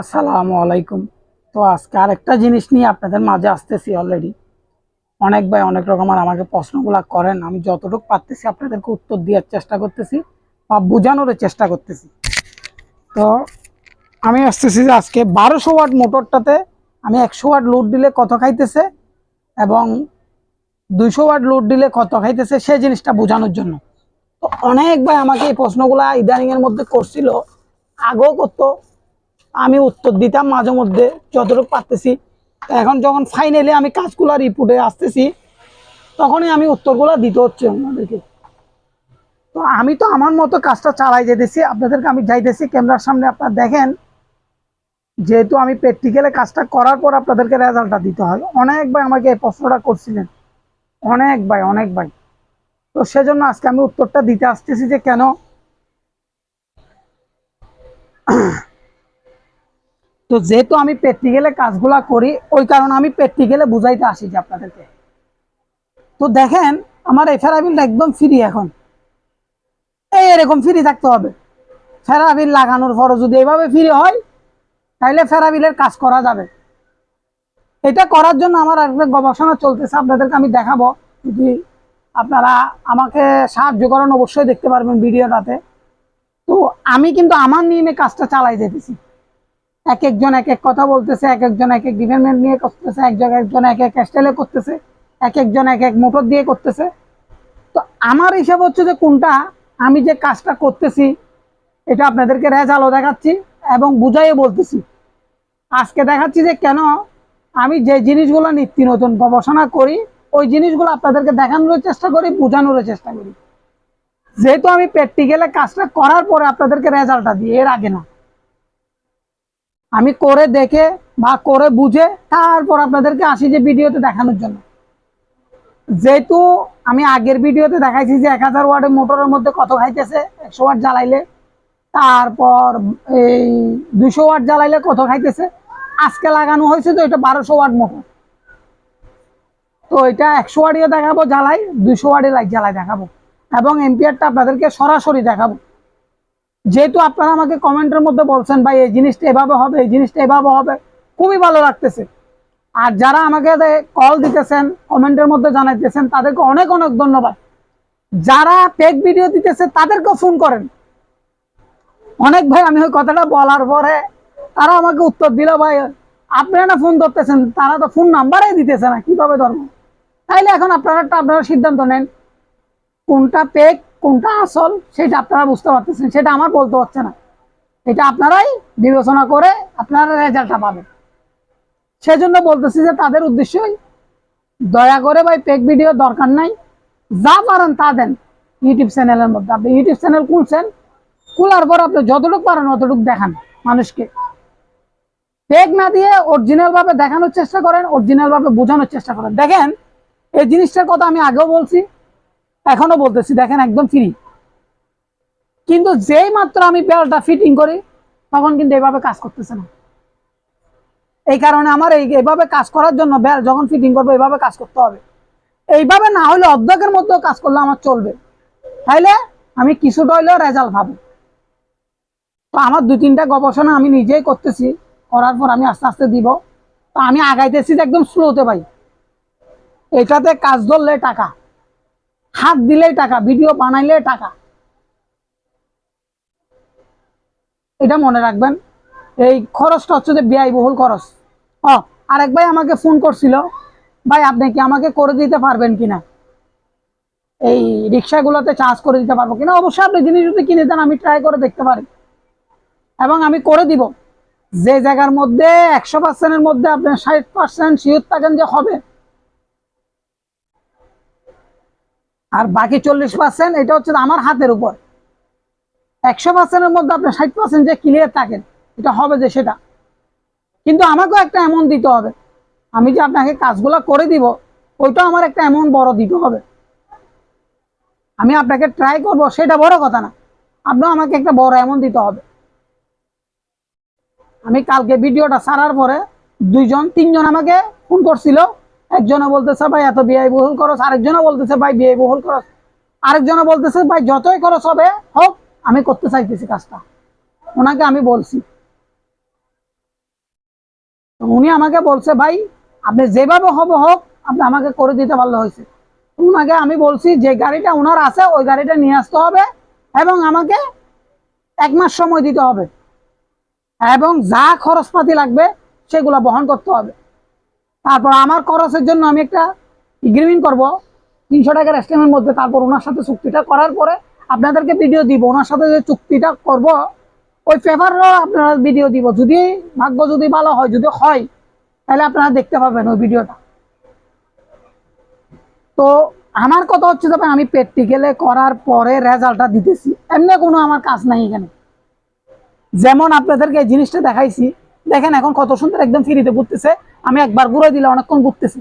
আসসালামু আলাইকুম। তো আজকে আরেকটা জিনিস নিয়ে আপনাদের মাঝে আসতেছি অলরেডি অনেক ভাই অনেক রকমের আমাকে প্রশ্নগুলা করেন। আমি যতটুকু পারতেছি আপনাদেরকে উত্তর দেওয়ার চেষ্টা করতেছি বা বোঝানোর চেষ্টা করতেছি। তো আমি আসতেছি যে আজকে বারোশো ওয়াট মোটরটাতে আমি একশো ওয়াট লোড দিলে কত খাইতেছে এবং দুইশো ওয়াট লোড দিলে কত খাইতেছে সে জিনিসটা বোঝানোর জন্য। তো অনেক ভাই আমাকে এই প্রশ্নগুলা ইদানিংয়ের মধ্যে করছিল, আগেও করতো আমি উত্তর দিতাম মাঝে মধ্যে, যতটুকু পারতেছি। এখন যখন ফাইনালি আমি কাজগুলো রিপোর্টে আসতেছি, তখনই আমি উত্তরগুলো দিতে হচ্ছে ওনাদেরকে তো আমি তো আমার মতো কাজটা চালাই যেতেছি, আপনাদেরকে আমি যাইতেছি, ক্যামেরার সামনে আপনার দেখেন। যেহেতু আমি প্র্যাকটিক্যালে কাজটা করার পর আপনাদেরকে রেজাল্টটা দিতে হয়। অনেক ভাই আমাকে এই প্রশ্নটা করছিলেন। অনেক ভাই অনেক ভাই। তো সেজন্য আজকে আমি উত্তরটা দিতে আসতেছি যে কেন? তো যেহেতু আমি প্র্যাকটিক্যালে কাজগুলা করি, ওই কারণে আমি প্র্যাকটিক্যালে বুঝাইতে আসি যে আপনাদেরকে। তো দেখেন, আমার এই ফেরাবিলটা একদম ফ্রি এখন। এই এরকম ফ্রি থাকতে হবে। ফেরাবিল লাগানোর পরও যদি এইভাবে ফ্রি হয় তাহলে ফেরাবিলের কাজ করা যাবে। এটা করার জন্য আমার একটা গবেষণা চলতেছে, আপনাদেরকে আমি দেখাবো। যদি আপনারা আমাকে সাহায্য করেন, অবশ্যই দেখতে পারবেন ভিডিওটাতে। তো আমি কিন্তু আমার নিয়মে কাজটা চালাই যেতেছি। এক একজন এক এক কথা বলতেছে, এক একজন এক এক ডিপার্টমেন্ট নিয়ে করতেছে একজন একজন এক এক স্টাইলে করতেছে, এক একজন এক এক মোটর দিয়ে করতেছে। তো আমার হিসাব হচ্ছে যে কোনটা আমি যে কাজটা করতেছি, এটা আপনাদেরকে রেজাল্টও দেখাচ্ছি এবং বুঝাইও বলতেছি। আজকে দেখাচ্ছি যে কেন আমি যে জিনিসগুলো নিত্য নতুন গবেষণা করি, ওই জিনিসগুলো আপনাদেরকে দেখানোর চেষ্টা করি বোঝানোর চেষ্টা করি। যেহেতু আমি প্র্যাকটিক্যালে কাজটা করার পরে আপনাদেরকে রেজাল্টটা দিই, এর আগে না। আমি করে দেখে বা করে বুঝে তারপর আপনাদেরকে আসি যে ভিডিওতে দেখানোর জন্য। যেহেতু আমি আগের ভিডিওতে দেখাইছি যে এক হাজার ওয়ার্ডের মোটরের মধ্যে কত খাইতেছে? একশো ওয়াট জ্বালাইলে। তারপর এই দুশো ওয়াট জ্বালাইলে কত খাইতেছে? আজকে লাগানো হয়েছে তো এটা বারোশো ওয়াট মোটর। তো এটা একশো ওয়াটিও দেখাবো জ্বালাই দুশো ওয়াটে লাইট জ্বালাই দেখাবো। এবং এমপিআরটা আপনাদেরকে সরাসরি দেখাবো। যেহেতু আপনারা আমাকে কমেন্টের মধ্যে বলছেন, ভাই, এই জিনিসটা এভাবে হবে, এই জিনিসটা এভাবে হবে। খুবই ভালো লাগতেছে। আর যারা আমাকে কল দিতেছেন, কমেন্টের মধ্যে জানাইতেছেন, তাদেরকে অনেক অনেক ধন্যবাদ। যারা পেক ভিডিও দিতেছে, তাদেরকেও ফোন করেন। অনেক ভাই, আমি ওই কথাটা বলার পরে তারা আমাকে উত্তর দিল, ভাই, আপনারা না ফোন ধরতেছেন? তারা তো ফোন নাম্বারই দিতেছে না, কীভাবে ধরবো? তাইলে এখন আপনারা আপনারা সিদ্ধান্ত নেন, কোনটা পেক কোনটা আসল সেটা আপনারা বুঝতে পারতেছেন, সেটা আমার বলতে হচ্ছে না। এটা আপনারাই বিবেচনা করে আপনারা রেজাল্টটা পাবেন। সেজন্য বলতেছি যে তাদের উদ্দেশ্যই দয়া করে ভাই পেক ভিডিও দরকার নাই। যা পারেন তা দেন ইউটিউব চ্যানেলের মধ্যে। আপনি ইউটিউব চ্যানেল খুলছেন, খোলার পর আপনি যতটুকু পারেন অতটুকু দেখান মানুষকে। পেক না দিয়ে অরিজিনাল ভাবে দেখানোর চেষ্টা করেন অরিজিনাল ভাবে বোঝানোর চেষ্টা করেন। দেখেন, এই জিনিসটার কথা আমি আগেও বলছি এখনও বলতেছি, দেখেন একদম ফ্রি কিন্তু যেই মাত্র আমি বেলটা ফিটিং করি, তখন কিন্তু এভাবে কাজ করতেছে না। এই কারণে আমার এই এইভাবে কাজ করার জন্য বেল যখন ফিটিং করব এইভাবে কাজ করতে হবে। এইভাবে না হলে অর্ধেকের মধ্যেও কাজ করলে আমার চলবে। তাইলে আমি কিছুটা হইলেও রেজাল্ট পাবো। তো আমার দুই তিনটা গবেষণা আমি নিজেই করতেছি, করার পর আমি আস্তে আস্তে দিব। তো আমি আগাইতেছি যে একদম স্লোতে ভাই। এটাতে কাজ ধরলে টাকা। হাত দিলেই টাকা, ভিডিও বানাইলে টাকা। এটা মনে রাখবেন, এই খরচটা হচ্ছে যে ব্যয়বহুল খরচ। ও আরেক ভাই আমাকে ফোন করছিল, ভাই আপনি কি আমাকে করে দিতে পারবেন কিনা? এই রিক্সাগুলোতে চার্জ করে দিতে পারব কিনা? অবশ্যই আপনি জিনিস যদি কিনে দেন, আমি ট্রাই করে দেখতে পারি। এবং আমি করে দিব। যে জায়গার মধ্যে একশো পার্সেন্টের মধ্যে আপনি ষাট পার্সেন্ট শিওর থাকেন যে হবে আর বাকি চল্লিশ পার্সেন্ট এটা হচ্ছে আমার হাতের উপর। একশো পার্সেন্টের মধ্যে আপনি ষাট পার্সেন্ট যে ক্লিয়ার থাকেন, এটা হবে যে সেটা। কিন্তু আমাকেও একটা অ্যামাউন্ট দিতে হবে। আমি যে আপনাকে কাজগুলো করে দিব ওইটা আমার একটা অ্যামাউন্ট বড় দিতে হবে। আমি আপনাকে ট্রাই করব, সেটা বড় কথা না। আপনার আমাকে একটা বড় অ্যামাউন্ট দিতে হবে। আমি কালকে ভিডিওটা সারার পরে দুইজন, তিনজন আমাকে ফোন করছিল একজনে বলতেছে, ভাই, এত বিআই বহুল খরচ আরেকজনে বলতেছে, ভাই বিআই বহুল খরচ আরেকজনে বলতেছে, ভাই, যতই খরচ হবে, হোক, আমি করতে চাইতেছি কাজটা। ওনাকে আমি বলছি। উনি আমাকে বলছে, ভাই, আপনি যেভাবে হবে হোক, আপনি আমাকে করে দিতে পারলে হয়েছে। উনাকে আমি বলছি, যে গাড়িটা ওনার আছে, ওই গাড়িটা নিয়ে আসতে হবে এবং আমাকে এক মাস সময় দিতে হবে এবং যা খরচপাতি লাগবে, সেগুলো বহন করতে হবে। তারপর আমার খরচের জন্য আমি একটা এগ্রিমেন্ট করব। তিনশো টাকার এস্টিমের মধ্যে, তারপর ওনার সাথে চুক্তিটা করার পরে আপনাদেরকে ভিডিও দিব। ওনার সাথে যে চুক্তিটা করব, ওই পেপারও আপনারা ভিডিও দিব। যদি ভাগ্য যদি ভালো হয়, যদি হয়, তাহলে আপনারা দেখতে পাবেন ওই ভিডিওটা তো আমার কথা হচ্ছে তবে আমি প্র্যাকটিক্যালে করার পরে রেজাল্টটা দিতেছি। এমনি কোনো আমার কাজ নাই এখানে। যেমন আপনাদেরকে এই জিনিসটা দেখাইছি, দেখেন এখন কত সুন্দর একদম ফ্রিতে ঘুরতেছে। আমি একবার ঘুরে দিলে অনেকক্ষণ ঘুরতেছি।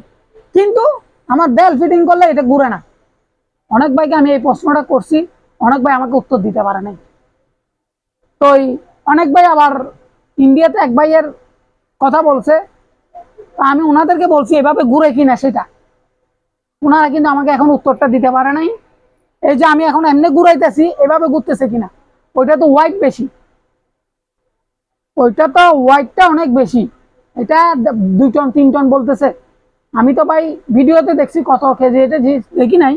কিন্তু আমার বেল ফিটিং করলে এটা ঘুরে না। অনেক ভাইকে আমি এই প্রশ্নটা করছি, অনেক ভাই আমাকে উত্তর দিতে পারে নাই। তো অনেক ভাই আবার ইন্ডিয়াতে এক ভাইয়ের কথা বলছে আমি ওনাদেরকে বলছি এভাবে ঘুরে কিনা সেটা। ওনারা কিন্তু আমাকে এখন উত্তরটা দিতে পারে নাই। এই যে আমি এখন এমনি ঘুরাইতেছি, এভাবে ঘুরতেছে কিনা? ওইটা তো হোয়াইট বেশি। ওইটা তো হোয়াইটটা অনেক বেশি। এটা দুই টন, তিন টন বলতেছে। আমি তো ভাই ভিডিওতে দেখছি কত কেজি এটা, যে দেখি নাই।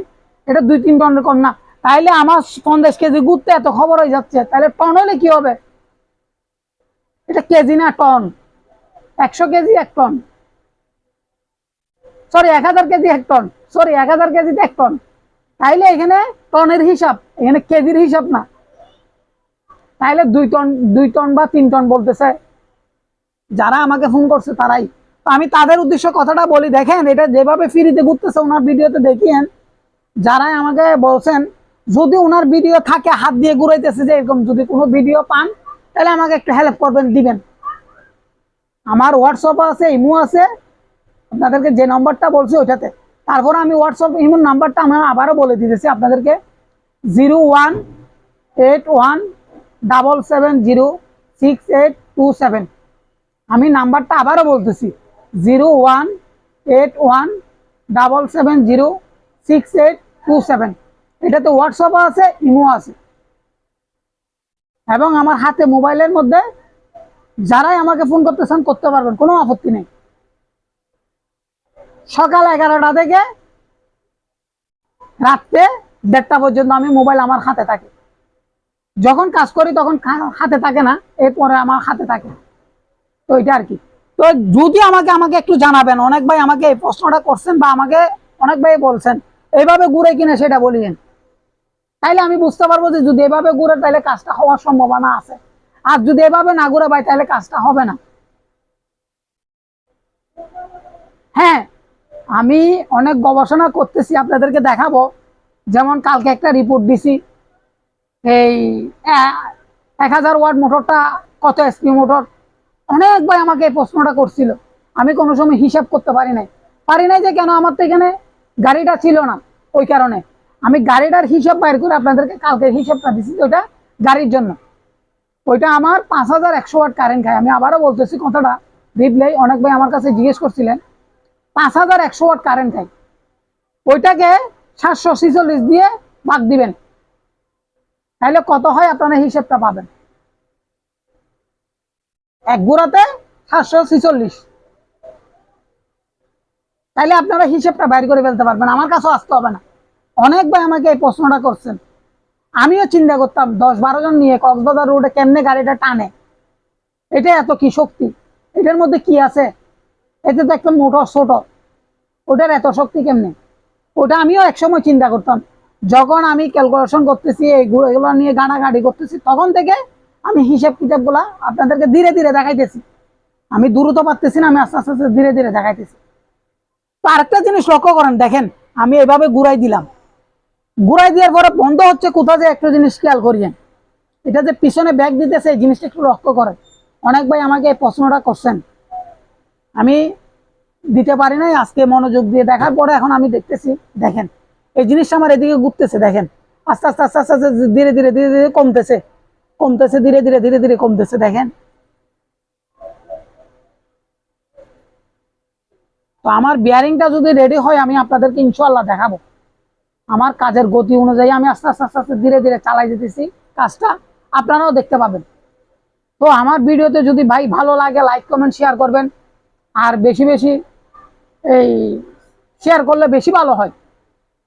এটা দুই, তিন টনের কম না। তাইলে আমার পঞ্চাশ কেজি ঘুরতে এত খবর হয়ে যাচ্ছে। তাহলে টন হলে কি হবে? এটা কেজি না টন? একশো কেজি এক টন। সরি এক হাজার কেজি এক টন। সরি এক হাজার কেজিতে এক টন। তাইলে এখানে টনের হিসাব, এখানে কেজির হিসাব না। তাইলে দুই টন দুই টন বা তিন টন বলতেছে। যারা আমাকে ফোন করছে তারাই। তো আমি তাদের উদ্দেশ্য কথাটা বলি, দেখেন, এটা যেভাবে ফ্রিতে ঘুরতেছে, ওনার ভিডিওতে দেখিয়েন, যারাই আমাকে বলছেন, যদি ওনার ভিডিও থাকে, হাত দিয়ে ঘুরাইতেছে যে এরকম যদি কোনো ভিডিও পান, তাহলে আমাকে একটু হেল্প করবেন, দিবেন। আমার হোয়াটসঅ্যাপ আছে, ইমো আছে, আপনাদেরকে যে নম্বরটা বলছি ওইটাতে। তারপরে আমি হোয়াটসঅ্যাপ ইমোর নাম্বারটা আমি আবারও বলে দিতেছি আপনাদেরকে। Zero one eight one double seven zero six eight two seven আমি নাম্বারটা আবারও বলতেছি। Zero one eight one double seven zero six eight two seven. এটাতে হোয়াটসঅ্যাপ আছে ইমো আছে। এবং আমার হাতে মোবাইলের মধ্যে যারাই আমাকে ফোন করতেছেন করতে পারবেন, কোনো আপত্তি নেই। সকাল এগারোটা থেকে রাত্রে দেড়টা পর্যন্ত আমি মোবাইল আমার হাতে থাকে। যখন কাজ করি তখন হাতে থাকে না, এরপরে আমার হাতে থাকে। তো এটা আর কি। তো যদি আমাকে আমাকে একটু জানাবেন, অনেক ভাই আমাকে এই প্রশ্নটা করছেন বা আমাকে অনেক ভাই বলছেন, এইভাবে ঘুরে কিনা সেটা বলিয়েন। তাইলে আমি বুঝতে পারব যে যদি এভাবে ঘুরে তাহলে কাজটা হওয়ার সম্ভাবনা আছে। আর যদি এভাবে না ঘুরে ভাই তাহলে কাজটা হবে না। হ্যাঁ আমি অনেক গবেষণা করতেছি, আপনাদেরকে দেখাবো। যেমন কালকে একটা রিপোর্ট দিছি, এই এক হাজার ওয়াট মোটরটা কত এসপি মোটর অনেক ভাই আমাকে এই প্রশ্নটা করছিল। আমি কোনো সময় হিসাব করতে পারি নাই। পারি নাই যে কেন? আমার তো এখানে গাড়িটা ছিল না ওই কারণে। আমি গাড়িটার হিসাব বাইর করে আপনাদেরকে কালকে হিসাবটা যে ওইটা গাড়ির জন্য। ওইটা আমার পাঁচ হাজার একশো ওয়াট কারেন্ট খায়। আমি আবারও বলতেছি কথাটা। রিপ্লাই অনেক ভাই আমার কাছে জিজ্ঞেস করছিলেন, পাঁচ হাজার একশো ওয়াট কারেন্ট খায়। ওইটাকে সাতশো ছিচল্লিশ দিয়ে ভাগ দিবেন। তাহলে কত হয়? আপনারা হিসেবটা পাবেন। এক গুড়াতে সাতশো ছিচল্লিশ। তাহলে আপনারা হিসেবটা বাইর করে ফেলতে পারবেন, আমার কাছেও আসতে হবে না। অনেক ভাই আমাকে এই প্রশ্নটা করছেন। আমিও চিন্তা করতাম, দশ বারো জন নিয়ে কক্সবাজার রোডে কেমনে গাড়িটা টানে? এটা এত কি শক্তি? এটার মধ্যে কি আছে? এতে তো একটা মোটর ছোট। ওটার এত শক্তি কেমনে? ওটা আমিও একসময় চিন্তা করতাম। যখন আমি ক্যালকুলেশন করতেছি এইগুলো এগুলো নিয়ে গানাগাড়ি করতেছি, তখন থেকে আমি হিসাব কিতাবগুলা আপনাদেরকে ধীরে ধীরে দেখাইতেছি। আমি দ্রুত পারতেছি না, আমি আস্তে আস্তে ধীরে ধীরে দেখাইতেছি। তো আরেকটা জিনিস লক্ষ্য করেন, দেখেন, আমি এভাবে ঘুরাই দিলাম। ঘুরাই দেওয়ার পরে বন্ধ হচ্ছে কোথাও যে একটা জিনিস খেয়াল করিয়েন। এটা যে পিছনে ব্যাগ দিতেছে, এই জিনিসটা একটু লক্ষ্য করেন। অনেক ভাই আমাকে এই প্রশ্নটা করছেন। আমি দিতে পারি নাই, আজকে মনোযোগ দিয়ে দেখার পরে এখন আমি দেখতেছি, দেখেন, এই জিনিসটা আমার এদিকে ঘুরতেছে, দেখেন, আস্তে আস্তে আস্তে আস্তে আস্তে ধীরে ধীরে ধীরে ধীরে কমতেছে। কমতেছে, ধীরে ধীরে ধীরে ধীরে কমতেছে, দেখেন। তো আমার বিয়ারিংটা যদি রেডি হয়, আমি আপনাদেরকে ইনশাল্লাহ দেখাবো। আমার কাজের গতি অনুযায়ী আমি আস্তে আস্তে আস্তে আস্তে ধীরে ধীরে চালাই যেতেছি কাজটা। আপনারাও দেখতে পাবেন। তো আমার ভিডিওতে যদি ভাই ভালো লাগে লাইক কমেন্ট শেয়ার করবেন। আর বেশি বেশি এই শেয়ার করলে বেশি ভালো হয়।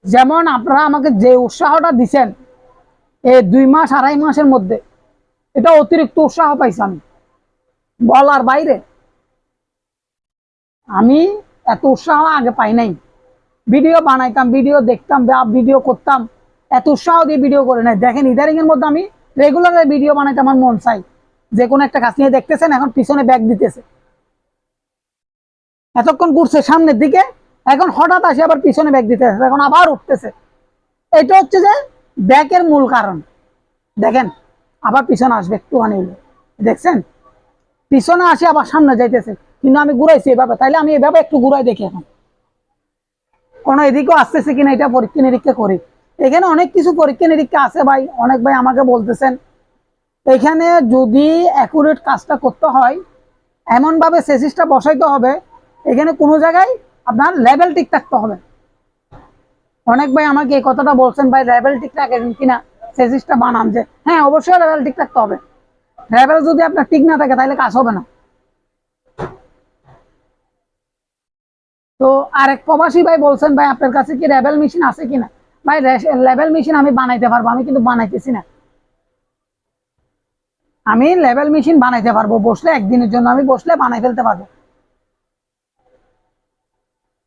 যেমন আপনারা আমাকে যে উৎসাহটা দিছেন, এই দুই মাস, আড়াই মাসের মধ্যে এটা অতিরিক্ত উৎসাহ পাইছি আমি। বলার বাইরে। আমি এত উৎসাহ আগে পাই নাই। ভিডিও বানাইতাম, ভিডিও দেখতাম ভিডিও করতাম। এত উৎসাহ দিয়ে ভিডিও করে নাই। দেখেন ইদারিং এর মধ্যে আমি রেগুলার ভিডিও বানাইতে আমার মন চাই। যে কোনো একটা কাজ নিয়ে দেখতেছেন, এখন পিছনে ব্যাগ দিতেছে। এতক্ষণ ঘুরছে সামনের দিকে, এখন হঠাৎ আসে আবার পিছনে ব্যাগ দিতেছে, এখন আবার উঠতেছে। এটা হচ্ছে যে ব্যাগের মূল কারণ। দেখেন আবার পিছনে আসবে একটু আনিলে দেখছেন? পিছনে আসে আবার সামনে যাইতেছে। কিন্তু আমি ঘুরাইছি এভাবে। তাইলে আমি এভাবে একটু ঘুরাই দেখি এখন। কোনো এদিকেও আসতেছে কিনা এটা পরীক্ষা নিরীক্ষা করি। এখানে অনেক কিছু পরীক্ষা নিরীক্ষা আছে ভাই। অনেক ভাই আমাকে বলতেছেন, এখানে যদি অ্যাকুরেট কাজটা করতে হয়, এমনভাবে সেসিসটা বসাইতে হবে, এখানে কোনো জায়গায় আপনার লেভেল ঠিক থাকতে হবে। অনেক ভাই আমাকে এই কথাটা বলছেন, ভাই লেভেল ঠিক রাখেন কিনা? সেসিসটা বানান যে হ্যাঁ অবশ্যই লেভেল ঠিক থাকতে হবে। লেভেল যদি আপনার ঠিক না থাকে, তাহলে কাজ হবে না। তো আরেক প্রবাসী ভাই বলছেন, ভাই, আপনার কাছে কি লেভেল মেশিন আছে কিনা? ভাই লেভেল মেশিন আমি বানাইতে পারব, আমি কিন্তু বানাইতেছি না। আমি লেভেল মেশিন বানাইতে পারব, বসলে একদিনের জন্য আমি বসলে বানাই ফেলতে পারব।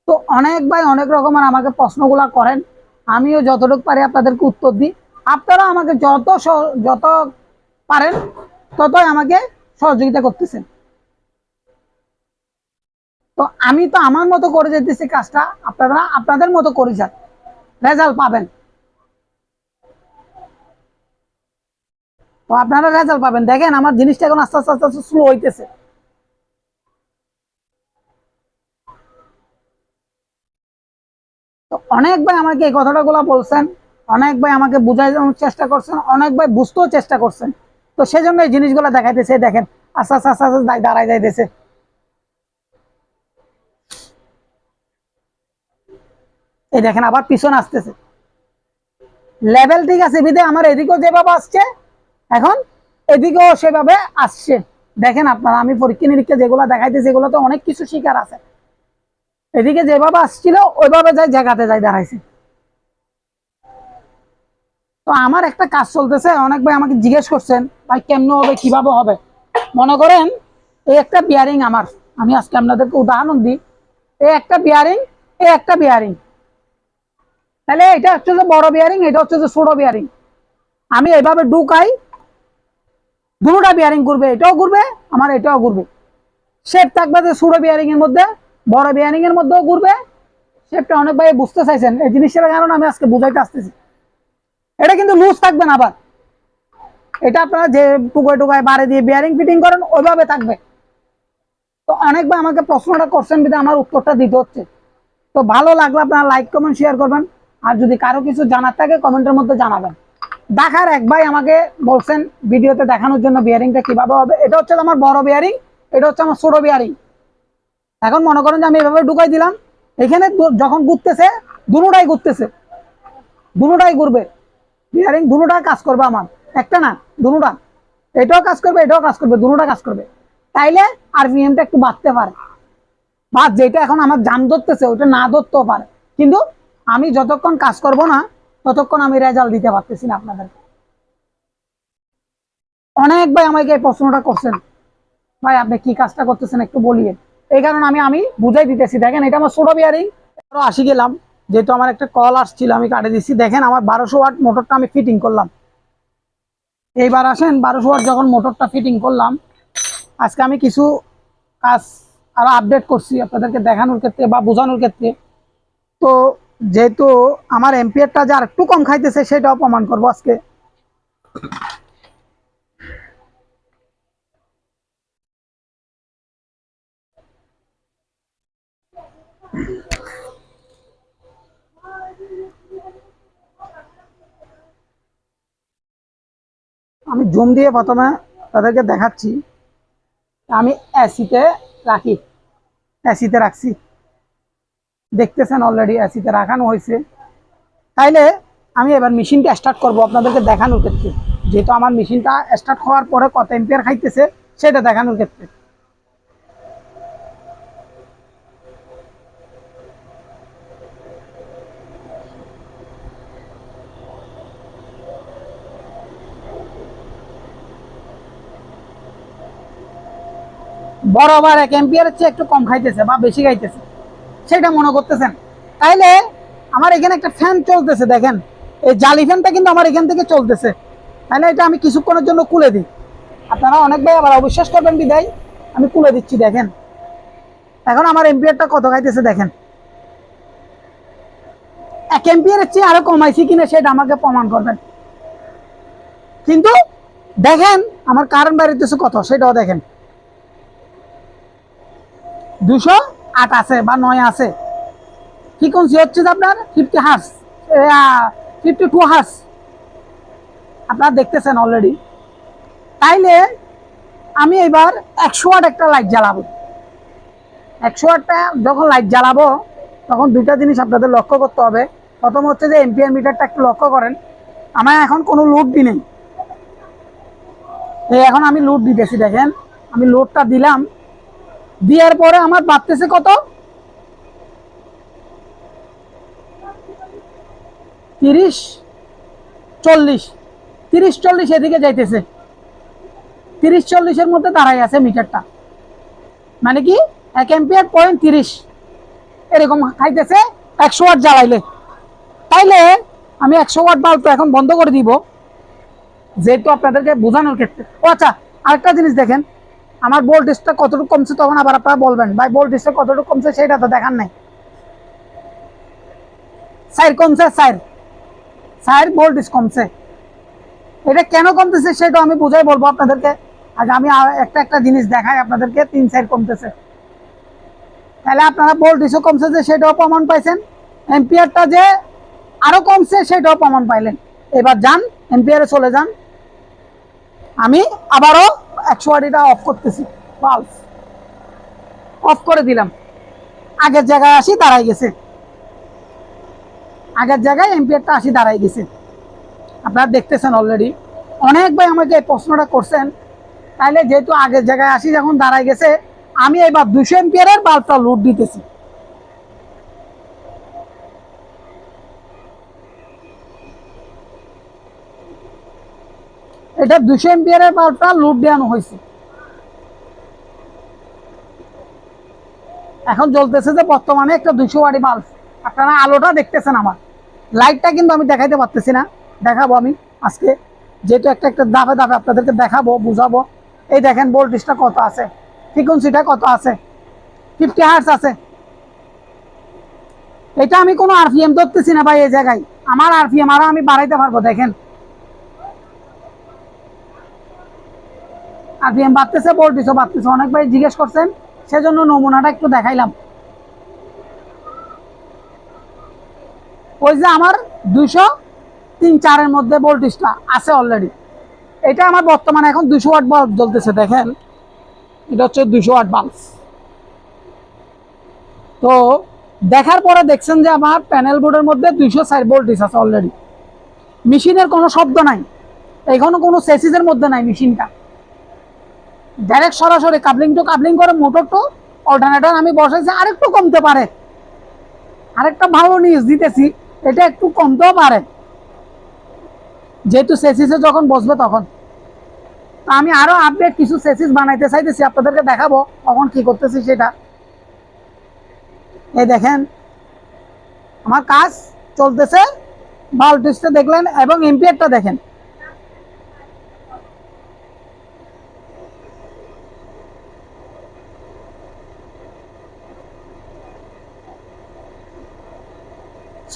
তো অনেক ভাই অনেক রকমের আমাকে প্রশ্নগুলা করেন। আমিও যতটুকু পারি আপনাদেরকে উত্তর দিই। আপনারা আমাকে যত যত পারেন ততই আমাকে সহযোগিতা করতেছেন। তো আমি তো আমার মতো করে যেতেছি কাজটা, আপনারা আপনাদের মতো করে যান। রেজাল্ট পাবেন। তো আপনারা রেজাল্ট পাবেন। দেখেন আমার জিনিসটা এখন আস্তে আস্তে আস্তে আস্তে স্লো হইতেছে। তো অনেক আমাকে এই কথাটা গুলা বলছেন অনেক ভাই আমাকে বুঝানোর চেষ্টা করছেন, অনেক ভাই বুঝতেও চেষ্টা করছেন। তো সেজন্য এই জিনিসগুলো দেখাইতেছে দেখেন, আস্তে আস্তে আস্তে আস্তে দাঁড়ায় যাইতেছে। এই দেখেন আবার পিছনে আসতেছে। লেভেল ঠিক আছে বিদে, আমার এদিকেও যেভাবে আসছে, এখন এদিকেও সেভাবে আসছে। দেখেন আপনারা, আমি পরীক্ষা নিরীক্ষা যেগুলো দেখাইতেছি এগুলো তো অনেক কিছু শিকার আছে। এদিকে যেভাবে আসছিল, ওইভাবে যাই জায়গাতে যাই দাঁড়াইছে। তো আমার একটা কাজ চলতেছে, অনেক ভাই আমাকে জিজ্ঞেস করছেন, ভাই, কেমনে হবে, কীভাবে হবে? মনে করেন এই একটা বিয়ারিং আমার। আমি আজকে আপনাদেরকে উদাহরণ দিই। এই একটা বিয়ারিং এই একটা বিয়ারিং তাহলে এটা হচ্ছে যে বড় বিয়ারিং এটা হচ্ছে যে ছোট বিয়ারিং আমি এইভাবে ঢুকাই, দুটা বিয়ারিং ঘুরবে, এটাও ঘুরবে, আমার এটাও ঘুরবে। শেপ থাকবে যে ছোট বিয়ারিং এর মধ্যে, বড় বিয়ারিং এর মধ্যেও ঘুরবে। শেপটা অনেক ভাই বুঝতে চাইছেন, এই জিনিসটার কারণে আমি আজকে বুঝাইতে আসতেছি। এটা কিন্তু লুজ থাকবে না আবার। এটা আপনারা যে টুকায় টুকায় বারে দিয়ে বিয়ারিং ফিটিং করেন, ওইভাবে থাকবে। তো অনেকবার আমাকে প্রশ্নটা করছেন বিধে আমার উত্তরটা দিতে হচ্ছে। তো ভালো লাগলে আপনারা লাইক কমেন্ট শেয়ার করবেন। আর যদি কারও কিছু জানার থাকে কমেন্টের মধ্যে জানাবেন। দেখার এক ভাই আমাকে বলছেন ভিডিওতে দেখানোর জন্য বিয়ারিংটা কীভাবে হবে। এটা হচ্ছে আমার বড় বিয়ারিং এটা হচ্ছে আমার ছোট বিয়ারিং এখন মনে করেন যে আমি এভাবে ঢুকাই দিলাম, এখানে যখন ঘুরতেছে দুটাই ঘুরতেছে। দুটাই ঘুরবে। বিয়ারিং দুটা কাজ করবে আমার। একটা না দুটা এটাও কাজ করবে, এটাও কাজ করবে দুটা কাজ করবে। তাইলে আরপিএমটা একটু বাড়তে পারে। বা যেটা এখন আমার জাম ধরতেছে ওটা না ধরতেও পারে। কিন্তু আমি যতক্ষণ কাজ করব না, ততক্ষণ আমি রেজাল্ট দিতে পারতেছি না আপনাদের। অনেক ভাই আমাকে এই প্রশ্নটা করছেন। ভাই, আপনি কি কাজটা করতেছেন একটু বলিয়ে এই কারণে আমি আমি বুঝাই দিতেছি। দেখেন, এটা আমার ছোট বিয়ারিং আরও আসি গেলাম। যেহেতু আমার একটা কল আসছিল, আমি কাটে দিচ্ছি। দেখেন আমার বারোশো ওয়াট মোটরটা আমি ফিটিং করলাম। এইবার আসেন, বারোশো ওয়াট যখন মোটরটা ফিটিং করলাম, আজকে আমি কিছু কাজ আরও আপডেট করছি আপনাদেরকে দেখানোর ক্ষেত্রে বা বোঝানোর ক্ষেত্রে। তো যেহেতু আমার এম্পিয়ারটা যে আর একটু কম খাইতেছে, সেটাও প্রমাণ করব আজকে। আমি জুম দিয়ে প্রথমে তাদেরকে দেখাচ্ছি। আমি এসিতে রাখি। এসিতে রাখছি। দেখতেছেন অলরেডি এসিতে রাখানো হয়েছে। তাইলে আমি এবার মেশিনটা স্টার্ট করব আপনাদেরকে দেখানোর ক্ষেত্রে। যেহেতু আমার মেশিনটা স্টার্ট হওয়ার পরে কত এম্পিয়ার খাইতেছে, সেটা দেখানোর ক্ষেত্রে। বরাবর এক এম্পিয়ারের চেয়ে একটু কম খাইতেছে বা বেশি খাইতেছে। সেটা মনে করতেছেন। তাইলে আমার এখানে একটা ফ্যান চলতেছে, দেখেন। এই জালি ফ্যানটা কিন্তু আমার এখান থেকে চলতেছে। তাহলে এটা আমি কিছুক্ষণের জন্য খুলে দিই। আপনারা অনেক ভাই আবার অবিশ্বাস করবেন বিদায়। আমি খুলে দিচ্ছি, দেখেন। এখন আমার এম্পিয়ারটা কত খাইতেছে, দেখেন। এক এম্পিয়ারের চেয়ে আরও কমাইছি কিনা সেটা আমাকে প্রমাণ করবেন। কিন্তু দেখেন, আমার কারেন্ট বাড়িতেছে কত সেটাও দেখেন। দুশো আট আছে বা নয় আছে। ফ্রিকোয়েন্সি হচ্ছে আপনার? Fifty hertz fifty two hertz আপনারা দেখতেছেন অলরেডি তাইলে আমি এবার একশো ওয়াট একটা লাইট জ্বালাবো। একশো ওয়াটটা যখন লাইট জ্বালাবো, তখন দুইটা জিনিস আপনাদের লক্ষ্য করতে হবে। প্রথম হচ্ছে যে এমপিআর মিটারটা একটু লক্ষ্য করেন। আমার এখন কোনো লোড দি নেই। এখন আমি লোড দিতেছি, দেখেন। আমি লোডটা দিলাম। দেওয়ার পরে আমার বাড়তেছে কত? তিরিশ, চল্লিশ। তিরিশ, চল্লিশ এদিকে যাইতেছে। তিরিশ, চল্লিশের মধ্যে দাঁড়াই আছে মিটারটা। মানে কি? এক এম্পিয়ার পয়েন্ট তিরিশ। এরকম খাইতেছে, একশো ওয়াট জ্বালাইলে। তাইলে আমি একশো ওয়াট বাল্ব তো এখন বন্ধ করে দিব। যেহেতু আপনাদেরকে বোঝানোর ক্ষেত্রে ও আচ্ছা আরেকটা জিনিস দেখেন। আমার ভোল্টেজটা কতটুকু কমছে তখন আবার আপনারা বলবেন। ভাই ভোল্টেজটা কতটুকু কমছে সেটা তো দেখার নাই। সাইর কমছে সাইর সাইর ভোল্টেজ কমছে। এটা কেন কমতেছে সেটা আমি বুঝাই বলব আপনাদেরকে। আজ আমি একটা একটা জিনিস দেখাই আপনাদেরকে, তিন সাইড কমতেছে। তাহলে আপনারা ভোল্টেজও কমছে যে সেটাও প্রমাণ পাইছেন। এম্পিয়ারটা যে আরও কমছে সেটাও প্রমাণ পাইলেন। এবার যান এম্পিয়ারে চলে যান। আমি আবারও একশো অফ করতেছি। বাল্ব অফ করে দিলাম। আগের জায়গায় আসি দাঁড়াই গেছে। আগের জায়গায় এম্পিয়ারটা আসি দাঁড়াই গেছে। আপনারা দেখতেছেন অলরেডি অনেক ভাই আমাকে এই প্রশ্নটা করছেন, তাইলে যেহেতু আগের জায়গায় আসি, যখন দাঁড়াই গেছে, আমি এবার দুশো এম্পিয়ারের বাল্বটা লোড দিতেছি। এটা দুশো এম্পিয়ারের বাল্বটা লোড দেওয়ানো হয়েছে। এখন জ্বলতেছে যে বর্তমানে একটা দুশো ওয়াটি বাল্ব আপনারা আলোটা দেখতেছেন আমার। লাইটটা কিন্তু আমি দেখাইতে পারতেছি না। দেখাবো আমি আজকে। যেহেতু একটা একটা দাবে দাবে আপনাদেরকে দেখাবো, বুঝাবো। এই দেখেন ভোল্টেজটা কত আছে? ফ্রিকুয়েন্সিটা কত আছে? ফিফটি হার্স আছে। এটা আমি কোনো আরপিএম ধরতেছি না ভাই এই জায়গায়। আমার আরপিএম আরও আমি বাড়াইতে পারব, দেখেন। আরপিএম বাড়তেছে ভোল্টেজও বাড়তেছে। অনেক ভাই জিজ্ঞেস করছেন, সেজন্য নমুনাটা একটু দেখাইলাম। ওই যে আমার দুইশো তিন চারের মধ্যে ভোল্টেজটা আছে অলরেডি এটা আমার বর্তমানে এখন দুশো ওয়াট বাল্ব জ্বলতেছে, দেখেন। এটা হচ্ছে দুশো ওয়াট বাল্ব তো দেখার পরে দেখছেন যে আমার প্যানেল বোর্ডের মধ্যে দুইশো ষাট ভোল্টেজ আছে অলরেডি মেশিনের কোনো শব্দ নাই। এখনও কোনো সেসিসের মধ্যে নাই মেশিনটা। ডাইরেক্ট সরাসরি কাবলিং টু কাবলিং করে মোটর টু অল্টারনেটর আমি বসাইছি, আরেকটু কমতে পারে। আরেকটা ভালো নিউজ দিতেছি, এটা একটু কমতেও পারে। যেহেতু সেসিসে যখন বসবে তখন। আমি আরও আপডেট কিছু সেসিস বানাইতে চাইতেছি, আপনাদেরকে দেখাবো কখন কি করতেছি সেটা। এই দেখেন, আমার কাজ চলতেছে ভোল্টেজটা দেখলেন এবং এম্পিয়ারটা দেখেন।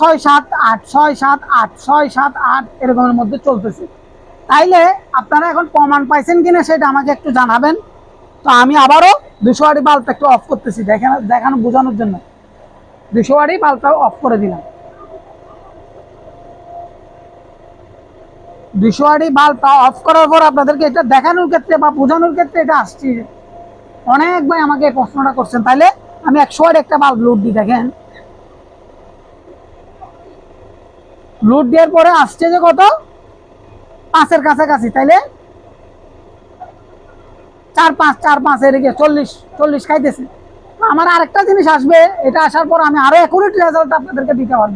ছয় সাত আট, ছয় সাত আট, ছয় সাত আট এরকমের মধ্যে চলতেছে। তাইলে আপনারা এখন প্রমাণ পাইছেন কিনা সেটা আমাকে একটু জানাবেন। তো আমি আবারও দুশো আড়ি বাল্বটা একটু অফ করতেছি, দেখেন, দেখানো, বোঝানোর জন্য। দুশো আড়ি বাল্বটা অফ করে দিলাম। দুশো আড়ি বাল্বটা অফ করার পর আপনাদেরকে এটা দেখানোর ক্ষেত্রে বা বোঝানোর ক্ষেত্রে এটা আসছি। অনেক ভাই আমাকে প্রশ্নটা করছেন। তাইলে আমি একশো আড়ি একটা বাল্ব লোড দিই, দেখেন। লোড দেওয়ার পরে আসছে যে কত? পাঁচের কাছাকাছি, তাইলে? চার পাঁচ চার পাঁচ, এদিকে চল্লিশ চল্লিশ খাইতেছে। আমার আরেকটা জিনিস আসবে, এটা আসার পর আমি আরও অ্যাকুরেট রেজাল্ট আপনাদেরকে দিতে পারব।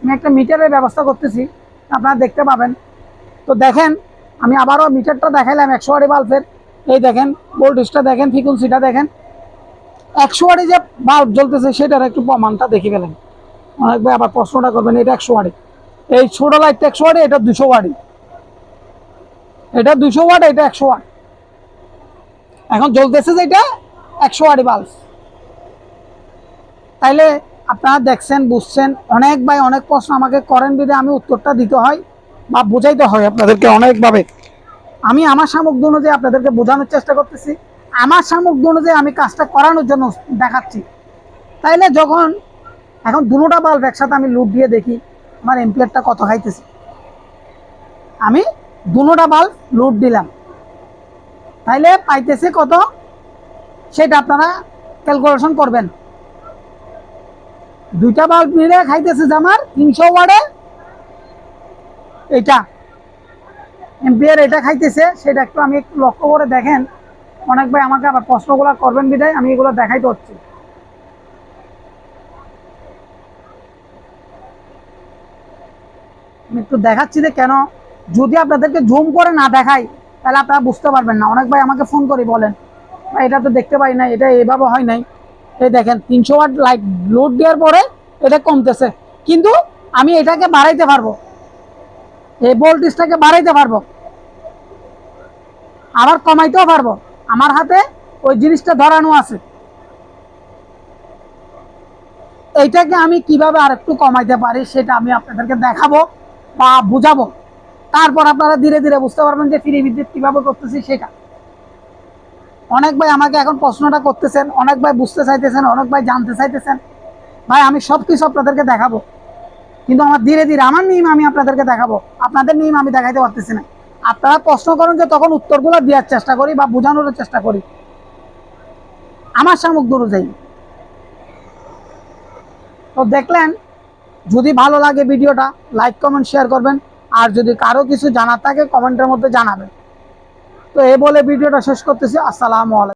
আমি একটা মিটারের ব্যবস্থা করতেছি, আপনারা দেখতে পাবেন। তো দেখেন, আমি আবারও মিটারটা দেখাইলাম, একশো আড়ি বাল্বের এই দেখেন ভোল্টেজটা দেখেন ফ্রিকুয়েন্সিটা দেখেন। একশো আড়ি যে বাল্ব জ্বলতেছে, সেটার একটু প্রমাণটা দেখে গেলেন অনেক ভাই আবার প্রশ্নটা করবেন, এটা একশো ওয়াটে এই ছোট লাইটটা একশো ওয়াটে, এটা দুশো ওয়াটে। এটা দুশো ওয়াট, এটা একশো ওয়াট। এখন জ্বলতেছে যেটা একশো ওয়াটে বাল্ব তাইলে আপনারা দেখছেন, বুঝছেন, অনেক ভাই অনেক প্রশ্ন আমাকে করেন বিধে আমি উত্তরটা দিতে হয় বা বোঝাইতে হয় আপনাদেরকে অনেকভাবে। আমি আমার সামগ্রী অনুযায়ী আপনাদেরকে বোঝানোর চেষ্টা করতেছি। আমার সামগ্রী অনুযায়ী আমি কাজটা করানোর জন্য দেখাচ্ছি। তাইলে যখন এখন দুটোটা বাল্ব একসাথে আমি লুট দিয়ে দেখি আমার এম্পিয়ারটা কত খাইতেছে? আমি দুটোটা বাল্ব লুট দিলাম। তাইলে পাইতেছে কত? সেটা আপনারা ক্যালকুলেশন করবেন। দুইটা বাল্ব মিলে খাইতেছে যে আমার তিনশো ওয়ার্ডে এটা। এম্পিয়ার এটা খাইতেছে, সেটা একটু আমি একটু লক্ষ্য করে দেখেন। অনেক ভাই আমাকে আবার প্রশ্নগুলো করবেন বিদায় আমি এগুলো দেখাইতে হচ্ছে। আমি একটু দেখাচ্ছি যে কেন? যদি আপনাদেরকে জুম করে না দেখাই, তাহলে আপনারা বুঝতে পারবেন না। অনেক ভাই আমাকে ফোন করে বলেন এটা তো দেখতে পাই না এটা এভাবে হয় নাই। এই দেখেন, তিনশো ওয়াট লাইট লোড দেওয়ার পরে এটা কমতেছে। কিন্তু আমি এটাকে বাড়াইতে পারব। এই ভোল্টেজটাকে বাড়াইতে পারব। আবার কমাইতেও পারব। আমার হাতে ওই জিনিসটা ধরানো আছে। এইটাকে আমি কীভাবে আর একটু কমাইতে পারি, সেটা আমি আপনাদেরকে দেখাবো। বা বুঝাবো। তারপর আপনারা ধীরে ধীরে বুঝতে পারবেন যে ফ্রি বিদ্যুৎ কীভাবে করতেছি সেটা। অনেক ভাই আমাকে এখন প্রশ্নটা করতেছেন, অনেক ভাই বুঝতে চাইতেছেন, অনেক ভাই জানতে চাইতেছেন। ভাই, আমি সব কিছু আপনাদেরকে দেখাবো। কিন্তু আমার ধীরে ধীরে, আমার নিয়ম আমি আপনাদেরকে দেখাবো। আপনাদের নিয়ম আমি দেখাইতে পারতেছি না। আপনারা প্রশ্ন করেন যে তখন উত্তরগুলো দেওয়ার চেষ্টা করি বা বোঝানোর চেষ্টা করি। আমার সামগ্রী অনুযায়ী তো দেখলেন যদি ভালো লাগে ভিডিওটা লাইক কমেন্ট শেয়ার করবেন। আর যদি কারও কিছু জানার থাকে কমেন্টের মধ্যে জানাবেন। তো এ বলে ভিডিওটা শেষ করতেছি। আসসালামু আলাইকুম।